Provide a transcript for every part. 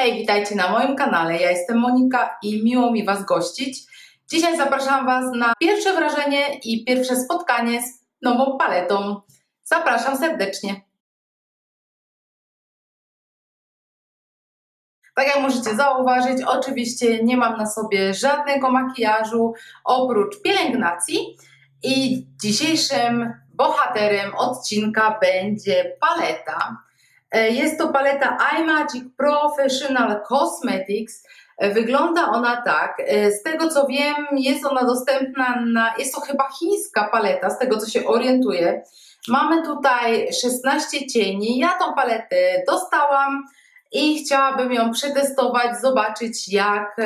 Hej, witajcie na moim kanale. Ja jestem Monika i miło mi Was gościć. Dzisiaj zapraszam Was na pierwsze wrażenie i pierwsze spotkanie z nową paletą. Zapraszam serdecznie. Tak jak możecie zauważyć, oczywiście nie mam na sobie żadnego makijażu oprócz pielęgnacji i dzisiejszym bohaterem odcinka będzie paleta. E, Jest to paleta iMagic Professional Cosmetics. E, Wygląda ona tak. E, Z tego co wiem, jest ona dostępna na. Jest to chyba chińska paleta, z tego co się orientuję. Mamy tutaj 16 cieni. Ja tą paletę dostałam i chciałabym ją przetestować, zobaczyć jak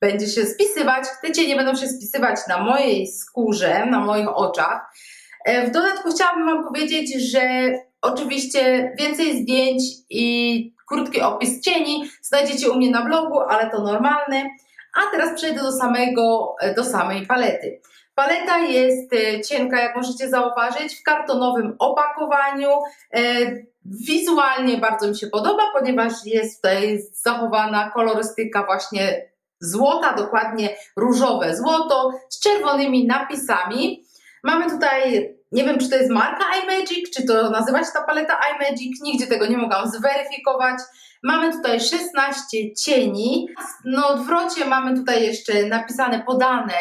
będzie się spisywać. Te cienie będą się spisywać na mojej skórze, na moich oczach. W dodatku chciałabym Wam powiedzieć, że oczywiście więcej zdjęć i krótki opis cieni znajdziecie u mnie na blogu, ale to normalne. A teraz przejdę do samego, e, do samej palety. Paleta jest e, cienka, jak możecie zauważyć, w kartonowym opakowaniu. E, Wizualnie bardzo mi się podoba, ponieważ jest tutaj zachowana kolorystyka właśnie złota, dokładnie różowe złoto z czerwonymi napisami. Mamy tutaj, nie wiem czy to jest marka iMagic, czy to nazywa się ta paleta iMagic, nigdzie tego nie mogłam zweryfikować. Mamy tutaj 16 cieni. Na odwrocie mamy tutaj jeszcze napisane, podane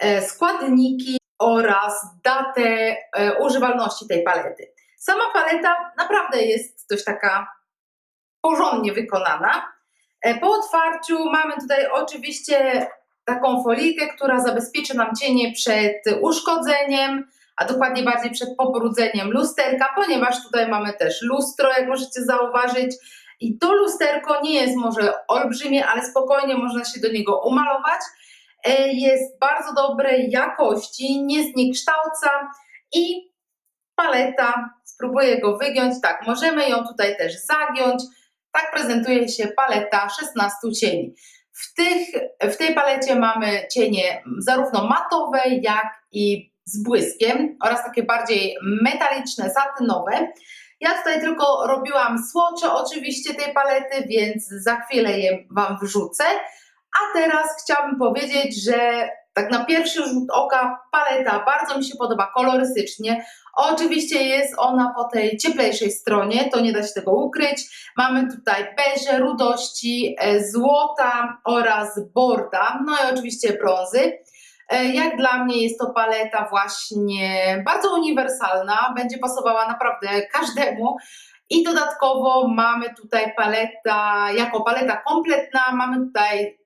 e, składniki oraz datę e, używalności tej palety. Sama paleta naprawdę jest dość taka porządnie wykonana. E, Po otwarciu mamy tutaj oczywiście taką folijkę, która zabezpieczy nam cienie przed uszkodzeniem, a dokładnie bardziej przed pobrudzeniem lusterka, ponieważ tutaj mamy też lustro, jak możecie zauważyć. I to lusterko nie jest może olbrzymie, ale spokojnie można się do niego umalować. E, Jest bardzo dobrej jakości, nie zniekształca i paleta, spróbuję go wygiąć. Tak, możemy ją tutaj też zagiąć. Tak prezentuje się paleta 16 cieni. W, tych, w tej palecie mamy cienie zarówno matowe, jak i z błyskiem oraz takie bardziej metaliczne, satynowe. Ja tutaj tylko robiłam słocze oczywiście tej palety, więc za chwilę je Wam wrzucę. A teraz chciałabym powiedzieć, że tak na pierwszy rzut oka paleta bardzo mi się podoba kolorystycznie. Oczywiście jest ona po tej cieplejszej stronie, to nie da się tego ukryć. Mamy tutaj beże, rudości, e, złota oraz borda, no i oczywiście brązy. E, Jak dla mnie jest to paleta właśnie bardzo uniwersalna, będzie pasowała naprawdę każdemu. I dodatkowo mamy tutaj paleta, jako paleta kompletna, mamy tutaj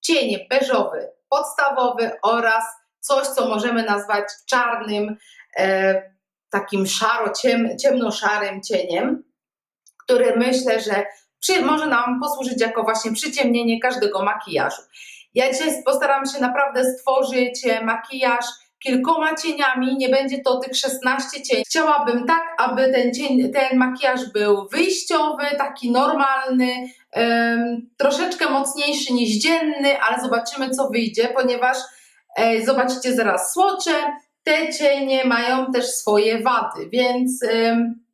cienie beżowy, podstawowy oraz coś, co możemy nazwać czarnym, e, takim szaro, ciem, ciemnoszarym cieniem, który myślę, że przy, może nam posłużyć jako właśnie przyciemnienie każdego makijażu. Ja dzisiaj postaram się naprawdę stworzyć e, makijaż kilkoma cieniami, nie będzie to tych 16 cieni. Chciałabym tak, aby ten, cień, ten makijaż był wyjściowy, taki normalny, em, troszeczkę mocniejszy niż dzienny, ale zobaczymy co wyjdzie, ponieważ e, zobaczycie zaraz słocze, te cienie mają też swoje wady, więc em,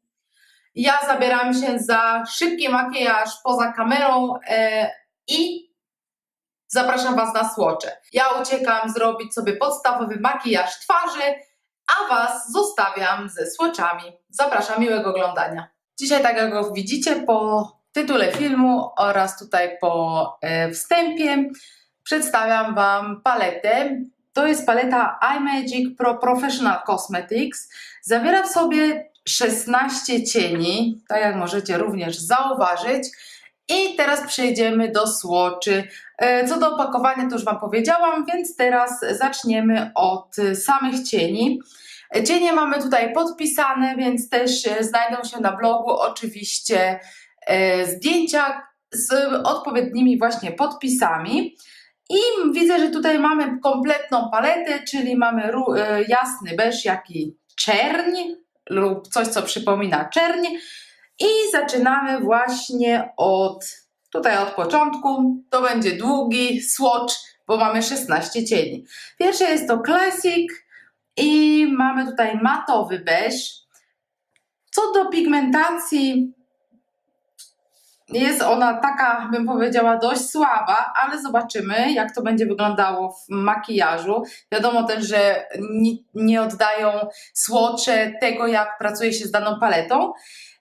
ja zabieram się za szybki makijaż poza kamerą e, i zapraszam Was na słocze. Ja uciekam zrobić sobie podstawowy makijaż twarzy, a Was zostawiam ze słoczami. Zapraszam, miłego oglądania. Dzisiaj, tak jak go widzicie po tytule filmu oraz tutaj po e, wstępie, przedstawiam Wam paletę. To jest paleta iMagic Pro Professional Cosmetics. Zawiera w sobie 16 cieni, tak jak możecie również zauważyć. I teraz przejdziemy do słoczy. E, Co do opakowania to już Wam powiedziałam, więc teraz zaczniemy od e, samych cieni. Cienie mamy tutaj podpisane, więc też e, znajdą się na blogu oczywiście zdjęcia z odpowiednimi właśnie podpisami. I widzę, że tutaj mamy kompletną paletę, czyli mamy jasny beż, jak i czerń lub coś, co przypomina czerń. I zaczynamy właśnie od, tutaj od początku, to będzie długi swatch, bo mamy 16 cieni. Pierwsze jest to Classic i mamy tutaj matowy beż. Co do pigmentacji, Jest ona taka, bym powiedziała, dość słaba, ale zobaczymy, jak to będzie wyglądało w makijażu. Wiadomo też, że nie, oddają słocze tego, jak pracuje się z daną paletą.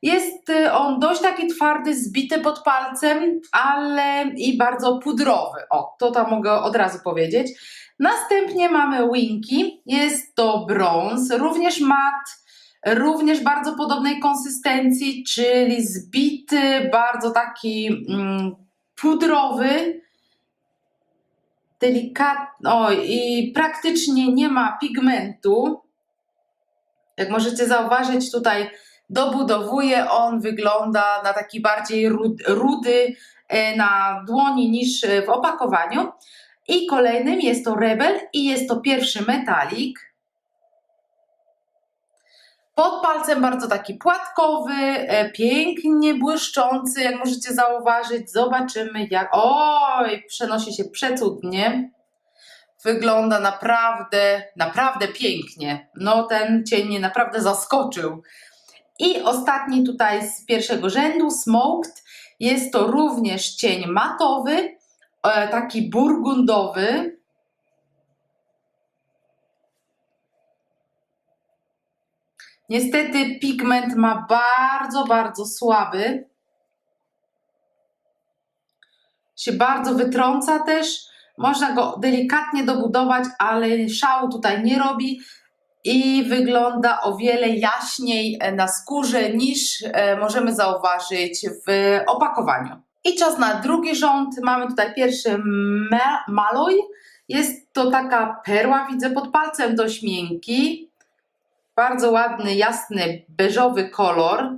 Jest y, on dość taki twardy, zbity pod palcem, ale i bardzo pudrowy. O, to tam mogę od razu powiedzieć. Następnie mamy Winky. Jest to brąz, również mat, również bardzo podobnej konsystencji, czyli zbity, bardzo taki mm, pudrowy, delikatny, i praktycznie nie ma pigmentu. Jak możecie zauważyć, tutaj dobudowuje on, wygląda na taki bardziej rud- rudy e, na dłoni niż w opakowaniu. I kolejnym jest to Rebel i jest to pierwszy metalik. Pod palcem bardzo taki płatkowy, e, pięknie błyszczący, jak możecie zauważyć. Zobaczymy jak. Oj, przenosi się przecudnie. Wygląda naprawdę, naprawdę pięknie. No, ten cień mnie naprawdę zaskoczył. I ostatni tutaj z pierwszego rzędu, Smoked. Jest to również cień matowy, e, taki burgundowy. Niestety pigment ma bardzo, bardzo słaby. Się bardzo wytrąca też. Można go delikatnie dobudować, ale szału tutaj nie robi i wygląda o wiele jaśniej na skórze niż e, możemy zauważyć w opakowaniu. I czas na drugi rząd. Mamy tutaj pierwszy ma Maloj. Jest to taka perła, widzę pod palcem, dość miękki. Bardzo ładny, jasny, beżowy kolor.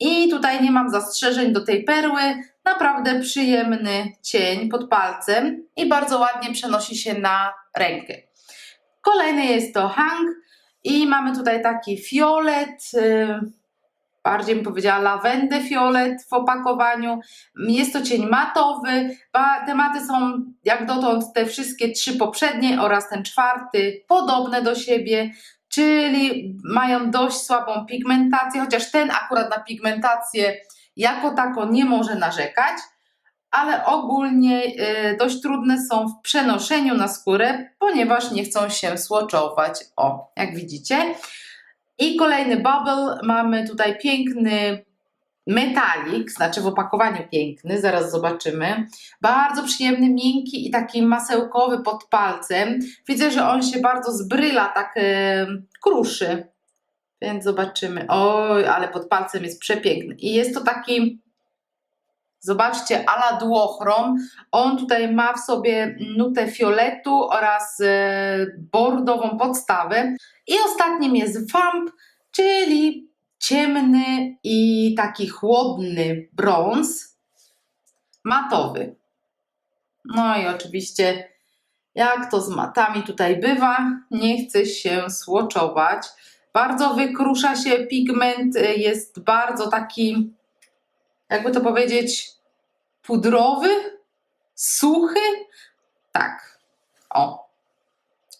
I tutaj nie mam zastrzeżeń do tej perły. Naprawdę przyjemny cień pod palcem i bardzo ładnie przenosi się na rękę. Kolejny jest to hang i mamy tutaj taki fiolet, yy, bardziej bym powiedziała lawendę fiolet w opakowaniu. Jest to cień matowy. Tematy są jak dotąd te wszystkie trzy poprzednie oraz ten czwarty podobne do siebie, czyli mają dość słabą pigmentację, chociaż ten akurat na pigmentację jako tako nie może narzekać ale ogólnie y, dość trudne są w przenoszeniu na skórę, ponieważ nie chcą się słoczować. O, jak widzicie. I kolejny bubble. Mamy tutaj piękny metalik, znaczy w opakowaniu piękny, zaraz zobaczymy. Bardzo przyjemny, miękki i taki masełkowy pod palcem. Widzę, że on się bardzo zbryla, tak y, kruszy. Więc zobaczymy. Oj, ale pod palcem jest przepiękny. I jest to taki Zobaczcie, ala duochrom. On tutaj ma w sobie nutę fioletu oraz e, bordową podstawę. I ostatnim jest vamp, czyli ciemny i taki chłodny brąz matowy. No i oczywiście, jak to z matami tutaj bywa, nie chce się słoczować. Bardzo wykrusza się pigment, jest bardzo taki, jakby to powiedzieć, pudrowy, suchy. Tak. O.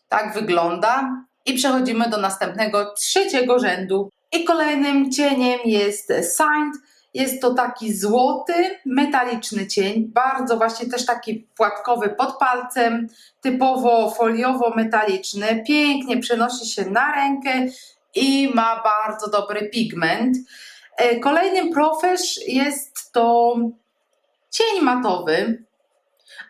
Tak wygląda. I przechodzimy do następnego, trzeciego rzędu. I kolejnym cieniem jest Signed. Jest to taki złoty, metaliczny cień, bardzo właśnie też taki płatkowy pod palcem, typowo foliowo-metaliczny. Pięknie przenosi się na rękę i ma bardzo dobry pigment. E, Kolejnym profesz jest to cień matowy,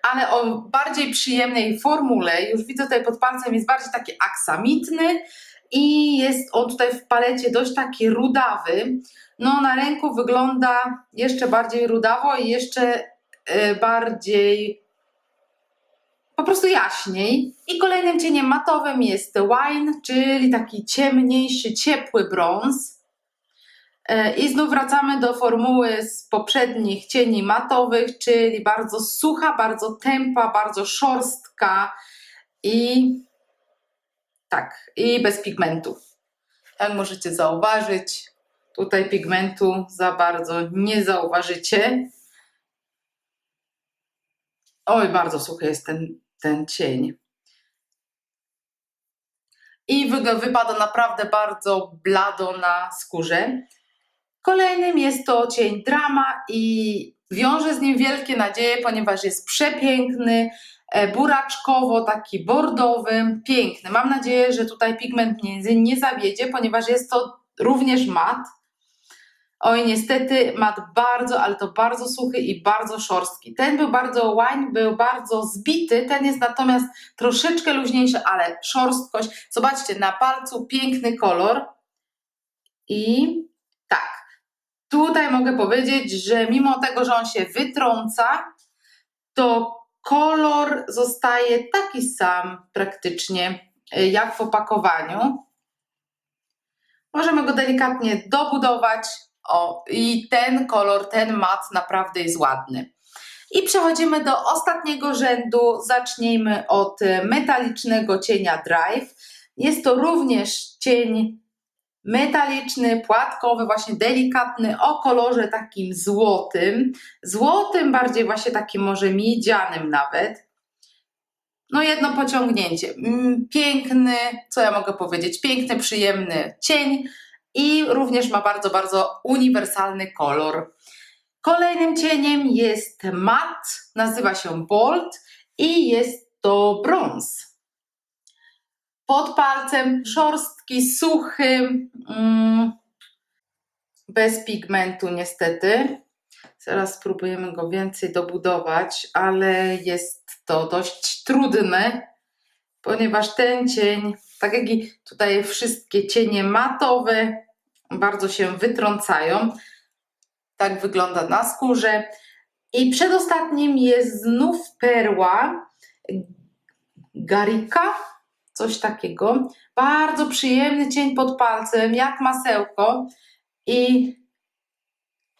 ale o bardziej przyjemnej formule. Już widzę tutaj pod palcem jest bardziej taki aksamitny i jest on tutaj w palecie dość taki rudawy. No na ręku wygląda jeszcze bardziej rudawo i jeszcze y, bardziej po prostu jaśniej. I kolejnym cieniem matowym jest wine, czyli taki ciemniejszy, ciepły brąz. E, I znów wracamy do formuły z poprzednich cieni matowych, czyli bardzo sucha, bardzo tępa, bardzo szorstka i tak, i bez pigmentów. Jak możecie zauważyć, tutaj pigmentu za bardzo nie zauważycie. Oj, bardzo suchy jest ten, ten cień. I wypada naprawdę bardzo blado na skórze. Kolejnym jest to cień drama i wiąże z nim wielkie nadzieje, ponieważ jest przepiękny, buraczkowo, taki bordowy, piękny. Mam nadzieję, że tutaj pigment mnie nie zawiedzie, ponieważ jest to również mat. Oj, niestety mat bardzo, ale to bardzo suchy i bardzo szorstki. Ten był bardzo łań, był bardzo zbity, ten jest natomiast troszeczkę luźniejszy, ale szorstkość. Zobaczcie, na palcu piękny kolor. I tak, tutaj mogę powiedzieć, że mimo tego, że on się wytrąca, to kolor zostaje taki sam praktycznie y, jak w opakowaniu. Możemy go delikatnie dobudować. O, i ten kolor, ten mat naprawdę jest ładny. I przechodzimy do ostatniego rzędu. Zacznijmy od metalicznego cienia Drive. Jest to również cień metaliczny, płatkowy, właśnie delikatny, o kolorze takim złotym. Złotym, bardziej właśnie takim może miedzianym nawet. No jedno pociągnięcie. Mm, Piękny, co ja mogę powiedzieć, piękny, przyjemny cień i również ma bardzo, bardzo uniwersalny kolor. Kolejnym cieniem jest mat, nazywa się Bold i jest to brąz. Pod palcem szorstki, suchy, mm, bez pigmentu niestety. Zaraz spróbujemy go więcej dobudować, ale jest to dość trudne, ponieważ ten cień, tak jak i tutaj wszystkie cienie matowe, bardzo się wytrącają. Tak wygląda na skórze. I przedostatnim jest znów perła Garika, coś takiego. Bardzo przyjemny cień pod palcem, jak masełko i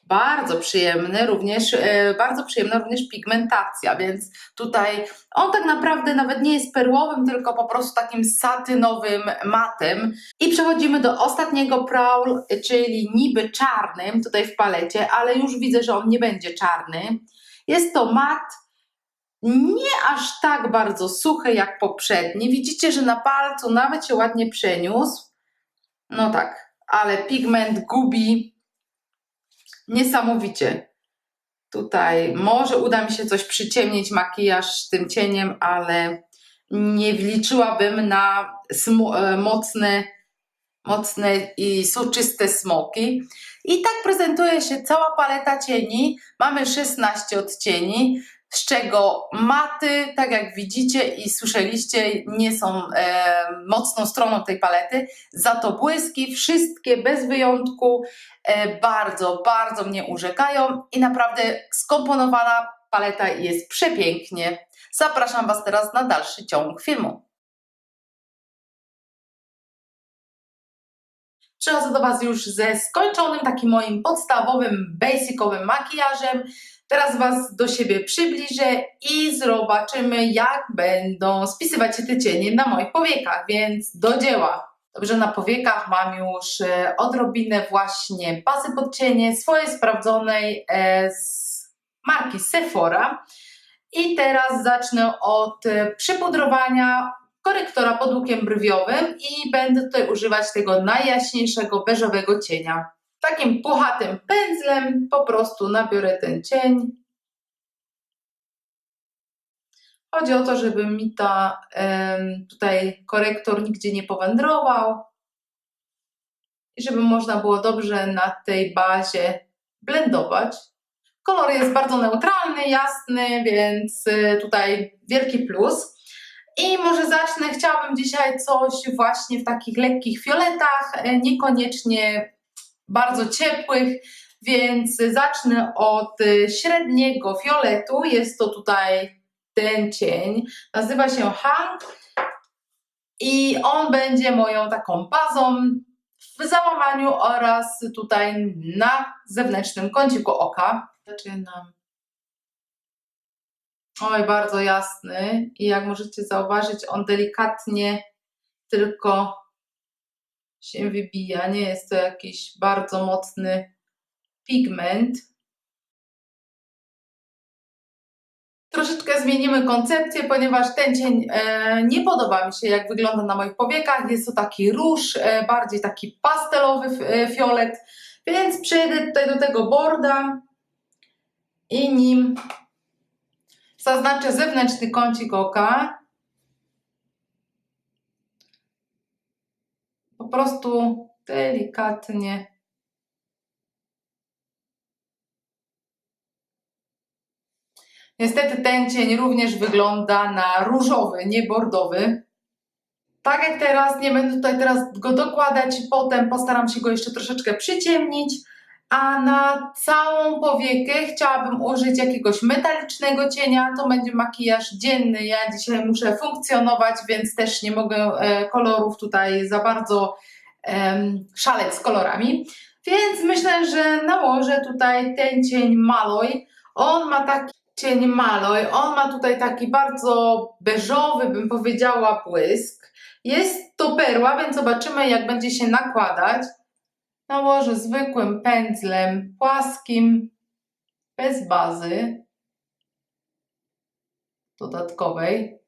bardzo przyjemny również, e, bardzo przyjemna również pigmentacja, więc tutaj on tak naprawdę nawet nie jest perłowym, tylko po prostu takim satynowym matem. I przechodzimy do ostatniego prowl, czyli niby czarnym tutaj w palecie, ale już widzę, że on nie będzie czarny. Jest to mat nie aż tak bardzo suchy jak poprzedni. Widzicie, że na palcu nawet się ładnie przeniósł. No tak, ale pigment gubi niesamowicie. Tutaj może uda mi się coś przyciemnić makijaż tym cieniem, ale nie wliczyłabym na e, mocne, mocne i soczyste smoki. I tak prezentuje się cała paleta cieni. Mamy 16 odcieni z czego maty, tak jak widzicie i słyszeliście, nie są e, mocną stroną tej palety, za to błyski, wszystkie bez wyjątku e, bardzo, bardzo mnie urzekają i naprawdę skomponowana paleta jest przepięknie. Zapraszam Was teraz na dalszy ciąg filmu. Przychodzę do Was już ze skończonym, takim moim podstawowym, basicowym makijażem. Teraz Was do siebie przybliżę i zobaczymy, jak będą spisywać się te cienie na moich powiekach, więc do dzieła. Dobrze, na powiekach mam już e, odrobinę właśnie pasy pod cienie swojej sprawdzonej e, z marki Sephora. I teraz zacznę od e, przypudrowania korektora pod łukiem brwiowym i będę tutaj używać tego najjaśniejszego beżowego cienia takim puchatym pędzlem po prostu nabiorę ten cień. Chodzi o to, żeby mi ta tutaj korektor nigdzie nie powędrował i żeby można było dobrze na tej bazie blendować. Kolor jest bardzo neutralny, jasny, więc y, tutaj wielki plus. I może zacznę, chciałabym dzisiaj coś właśnie w takich lekkich fioletach, e, niekoniecznie bardzo ciepłych, więc zacznę od y, średniego fioletu. Jest to tutaj ten cień. Nazywa się Hank i on będzie moją taką bazą w załamaniu oraz tutaj na zewnętrznym kąciku oka. Zaczynam. Oj, bardzo jasny i jak możecie zauważyć, on delikatnie tylko się wybija. Nie jest to jakiś bardzo mocny pigment. Troszeczkę zmienimy koncepcję, ponieważ ten cień e, nie podoba mi się, jak wygląda na moich powiekach. Jest to taki róż, e, bardziej taki pastelowy e, fiolet, Więc przejdę tutaj do tego borda i nim zaznaczę zewnętrzny kącik oka. Po prostu delikatnie. Niestety ten cień również wygląda na różowy, nie bordowy. Tak jak teraz, nie będę tutaj teraz go dokładać, potem postaram się go jeszcze troszeczkę przyciemnić, a na całą powiekę chciałabym użyć jakiegoś metalicznego cienia, to będzie makijaż dzienny, ja dzisiaj muszę funkcjonować, więc też nie mogę e, kolorów tutaj za bardzo em, szaleć z kolorami, więc myślę, że nałożę tutaj ten cień Maloj, on ma taki cień Maloj, on ma tutaj taki bardzo beżowy, bym powiedziała, błysk, jest to perła, więc zobaczymy jak będzie się nakładać. Nałożę zwykłym pędzlem płaskim, bez bazy dodatkowej.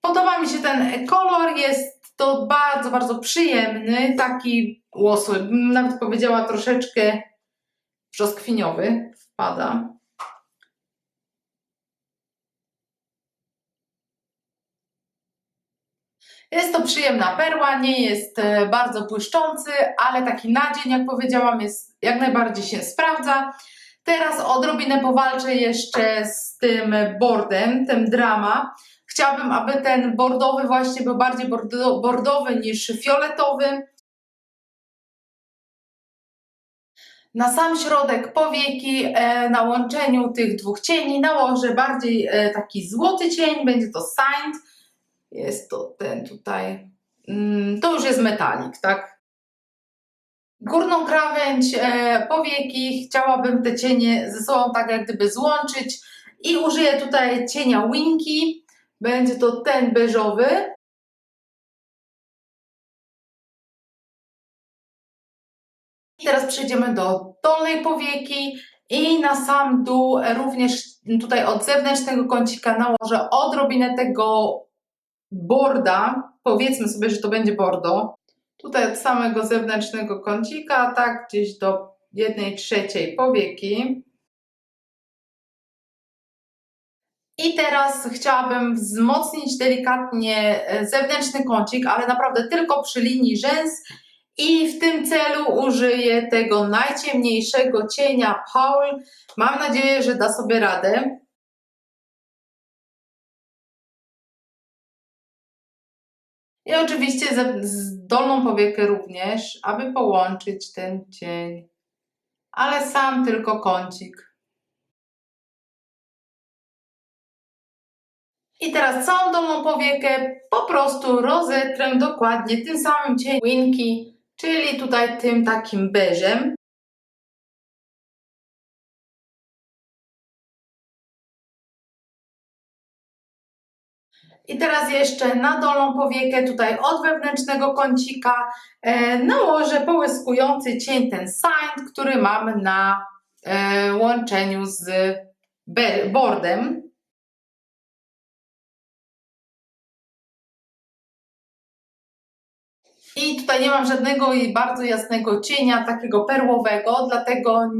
Podoba mi się ten kolor, jest to bardzo, bardzo przyjemny, taki łosoj, bym nawet powiedziała troszeczkę brzoskwiniowy wpada. Jest to przyjemna perła, nie jest e, bardzo błyszczący, ale taki na dzień, jak powiedziałam, jest jak najbardziej się sprawdza. Teraz odrobinę powalczę jeszcze z tym bordem, tym drama. Chciałabym, aby ten bordowy właśnie był bardziej bordo, bordowy niż fioletowy. Na sam środek powieki, e, na łączeniu tych dwóch cieni nałożę bardziej e, taki złoty cień, będzie to Saint. Jest to ten tutaj, mm, to już jest metalik, tak? Górną krawędź e, powieki chciałabym te cienie ze sobą tak jak gdyby złączyć i użyję tutaj cienia Winky. Będzie to ten beżowy. I teraz przejdziemy do dolnej powieki i na sam dół również tutaj od zewnętrznego kącika nałożę odrobinę tego borda. Powiedzmy sobie, że to będzie bordo. Tutaj od samego zewnętrznego kącika, tak gdzieś do jednej trzeciej powieki. I teraz chciałabym wzmocnić delikatnie e, zewnętrzny kącik, ale naprawdę tylko przy linii rzęs i w tym celu użyję tego najciemniejszego cienia Paul. Mam nadzieję, że da sobie radę. I oczywiście z dolną powiekę również, aby połączyć ten cień. Ale sam tylko kącik. I teraz całą dolną powiekę po prostu rozetrę dokładnie tym samym cieniem Winky, czyli tutaj tym takim beżem. I teraz jeszcze na dolną powiekę, tutaj od wewnętrznego kącika, e, nałożę połyskujący cień, ten Saint, który mam na e, łączeniu z bordem. I tutaj nie mam żadnego bardzo jasnego cienia, takiego perłowego, dlatego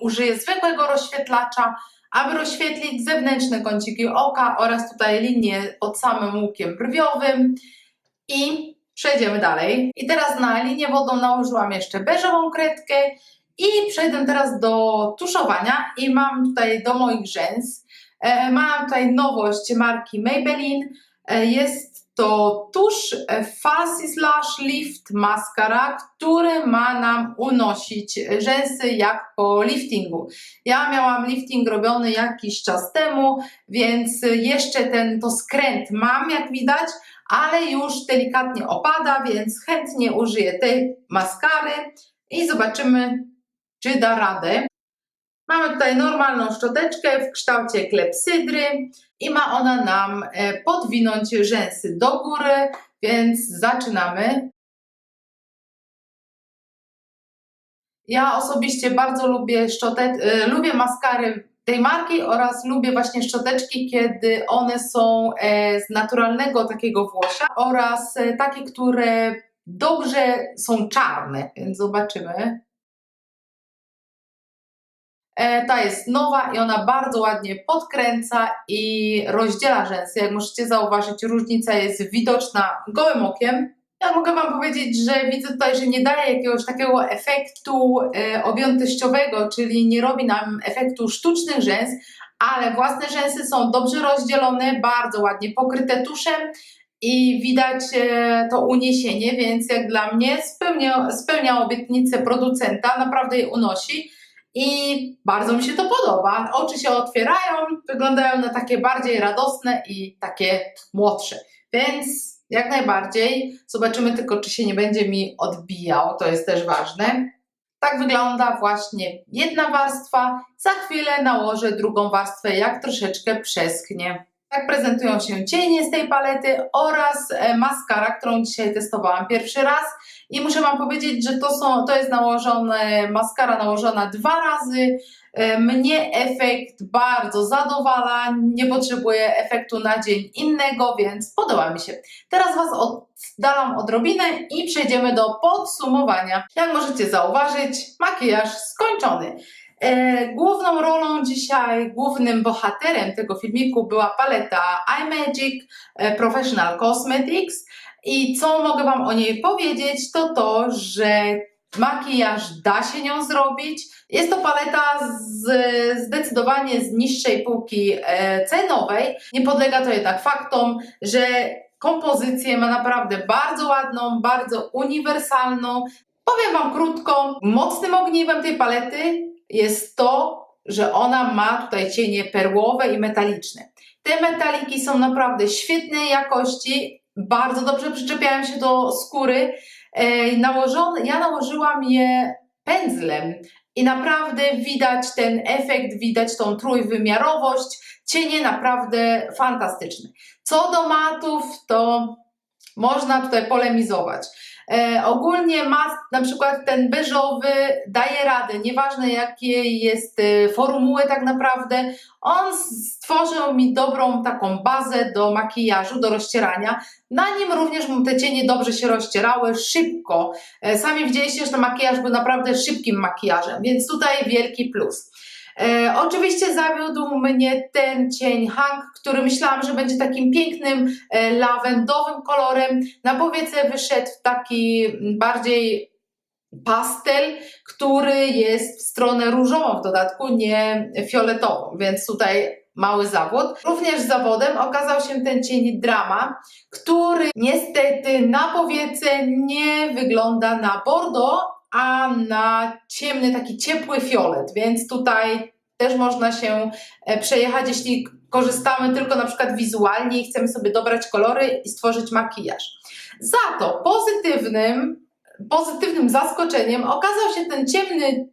użyję zwykłego rozświetlacza, aby rozświetlić zewnętrzne kąciki oka oraz tutaj linię pod samym łukiem brwiowym. I przejdziemy dalej. I teraz na linię wodą nałożyłam jeszcze beżową kredkę i przejdę teraz do tuszowania i mam tutaj do moich rzęs. E, mam tutaj nowość marki Maybelline. E, jest to tusz e, Fancy Slash Lift Mascara, który ma nam unosić rzęsy jak po liftingu. Ja miałam lifting robiony jakiś czas temu, więc jeszcze ten to skręt mam, jak widać, ale już delikatnie opada, więc chętnie użyję tej maskary i zobaczymy, czy da radę. Mamy tutaj normalną szczoteczkę w kształcie klepsydry i ma ona nam e, podwinąć rzęsy do góry, więc zaczynamy. Ja osobiście bardzo lubię szczotet, e, lubię maskary tej marki oraz lubię właśnie szczoteczki, kiedy one są e, z naturalnego takiego włosia oraz takie, które dobrze są czarne, więc zobaczymy. E, Ta jest nowa i ona bardzo ładnie podkręca i rozdziela rzęsy. Jak możecie zauważyć, różnica jest widoczna gołym okiem. Ja mogę Wam powiedzieć, że widzę tutaj, że nie daje jakiegoś takiego efektu e, objętościowego, czyli nie robi nam efektu sztucznych rzęs, ale własne rzęsy są dobrze rozdzielone, bardzo ładnie pokryte tuszem i widać e, to uniesienie, więc jak dla mnie spełnia, spełnia obietnicę producenta, naprawdę je unosi. I bardzo mi się to podoba. Oczy się otwierają, wyglądają na takie bardziej radosne i takie młodsze. Więc jak najbardziej. Zobaczymy tylko, czy się nie będzie mi odbijał. To jest też ważne. Tak wygląda właśnie jedna warstwa. Za chwilę nałożę drugą warstwę, jak troszeczkę przeschnie. Tak prezentują się cienie z tej palety oraz e, maskara, którą dzisiaj testowałam pierwszy raz. I muszę Wam powiedzieć, że to, są, to jest nałożone, maskara nałożona dwa razy. E, Mnie efekt bardzo zadowala, nie potrzebuję efektu na dzień innego, więc podoba mi się. Teraz Was oddalam odrobinę i przejdziemy do podsumowania. Jak możecie zauważyć, makijaż skończony. E, główną rolą dzisiaj, głównym bohaterem tego filmiku była paleta iMagic e, Professional Cosmetics. I co mogę Wam o niej powiedzieć, to to, że makijaż da się nią zrobić. Jest to paleta z, zdecydowanie z niższej półki e, cenowej. Nie podlega to jednak faktom, że kompozycję ma naprawdę bardzo ładną, bardzo uniwersalną. Powiem Wam krótko, mocnym ogniwem tej palety jest to, że ona ma tutaj cienie perłowe i metaliczne. Te metaliki są naprawdę świetnej jakości, bardzo dobrze przyczepiają się do skóry. E, nałożone, ja nałożyłam je pędzlem i naprawdę widać ten efekt, widać tą trójwymiarowość. Cienie naprawdę fantastyczne. Co do matów, to można tutaj polemizować. E, ogólnie mat, na przykład ten beżowy, daje radę, nieważne jakie jest e, formuły tak naprawdę, on stworzył mi dobrą taką bazę do makijażu, do rozcierania. Na nim również te cienie dobrze się rozcierały, szybko. E, sami widzieliście, że ten makijaż był naprawdę szybkim makijażem, więc tutaj wielki plus. E, oczywiście zawiódł mnie ten cień Hank, który myślałam, że będzie takim pięknym e, lawendowym kolorem. Na powiece wyszedł taki bardziej pastel, który jest w stronę różową w dodatku, nie fioletową, więc tutaj mały zawód. Również zawodem okazał się ten cień drama, który niestety na powiece nie wygląda na bordeaux, a na ciemny, taki ciepły fiolet, więc tutaj też można się e, przejechać, jeśli korzystamy tylko na przykład wizualnie i chcemy sobie dobrać kolory i stworzyć makijaż. Za to pozytywnym, pozytywnym zaskoczeniem okazał się ten ciemny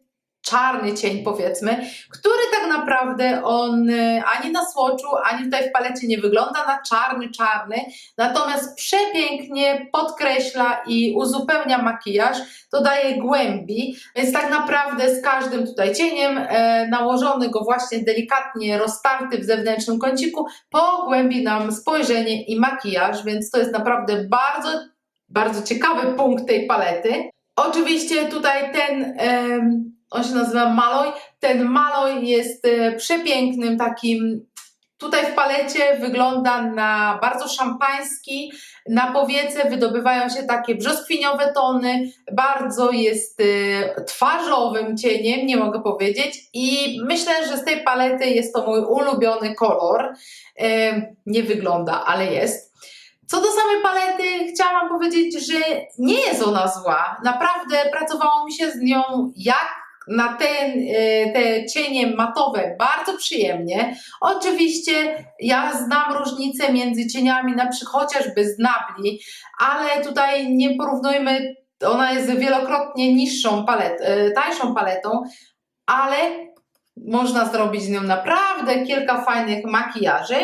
czarny cień powiedzmy, który tak naprawdę on y, ani na słoczu, ani tutaj w palecie nie wygląda na czarny, czarny, natomiast przepięknie podkreśla i uzupełnia makijaż, dodaje głębi, więc tak naprawdę z każdym tutaj cieniem e, nałożony go właśnie delikatnie roztarty w zewnętrznym kąciku pogłębi nam spojrzenie i makijaż, więc to jest naprawdę bardzo, bardzo ciekawy punkt tej palety. Oczywiście tutaj ten on się nazywa Maloj. Ten Maloj jest e, przepięknym takim Tutaj w palecie wygląda na bardzo szampański, na powiece wydobywają się takie brzoskwiniowe tony, bardzo jest y, twarzowym cieniem, nie mogę powiedzieć i myślę, że z tej palety jest to mój ulubiony kolor. Y, nie wygląda, ale jest. Co do samej palety, chciałam powiedzieć, że nie jest ona zła. Naprawdę pracowało mi się z nią jak na te, e, te cienie matowe bardzo przyjemnie. Oczywiście ja znam różnicę między cieniami na przykład chociażby z Nabli, ale tutaj nie porównujmy, ona jest wielokrotnie niższą palet, e, tańszą paletą, ale można zrobić z nią naprawdę kilka fajnych makijaży.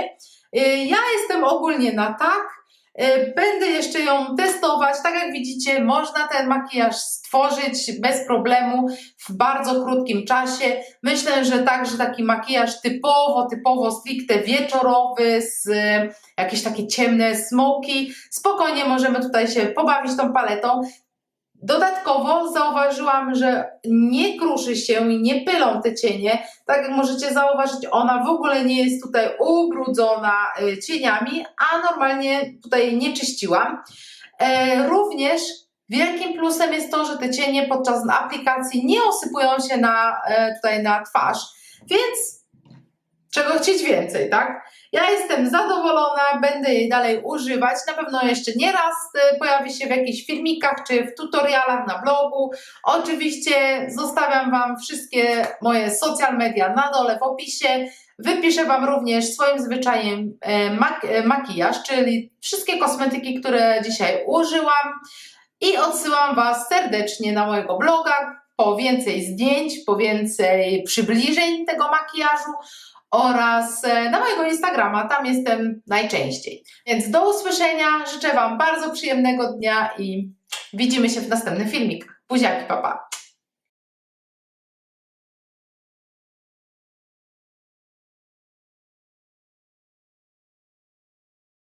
E, ja jestem ogólnie na tak, Będę jeszcze ją testować. Tak jak widzicie, można ten makijaż stworzyć bez problemu w bardzo krótkim czasie. Myślę, że także taki makijaż typowo, typowo stricte wieczorowy z y, jakieś takie ciemne smoki. Spokojnie możemy tutaj się pobawić tą paletą. Dodatkowo zauważyłam, że nie kruszy się i nie pylą te cienie. Tak jak możecie zauważyć, ona w ogóle nie jest tutaj ubrudzona y, cieniami, a normalnie tutaj nie czyściłam. E, również wielkim plusem jest to, że te cienie podczas aplikacji nie osypują się na, e, tutaj na twarz, więc czego chcieć więcej, tak? Ja jestem zadowolona, będę jej dalej używać. Na pewno jeszcze nie raz e, pojawi się w jakichś filmikach czy w tutorialach na blogu. Oczywiście zostawiam Wam wszystkie moje social media na dole w opisie. Wypiszę Wam również swoim zwyczajem e, mak- e, makijaż, czyli wszystkie kosmetyki, które dzisiaj użyłam. I odsyłam Was serdecznie na mojego bloga po więcej zdjęć, po więcej przybliżeń tego makijażu oraz e, na mojego Instagrama, tam jestem najczęściej. Więc do usłyszenia, życzę Wam bardzo przyjemnego dnia i widzimy się w następnym filmikach. Buziaki, papa.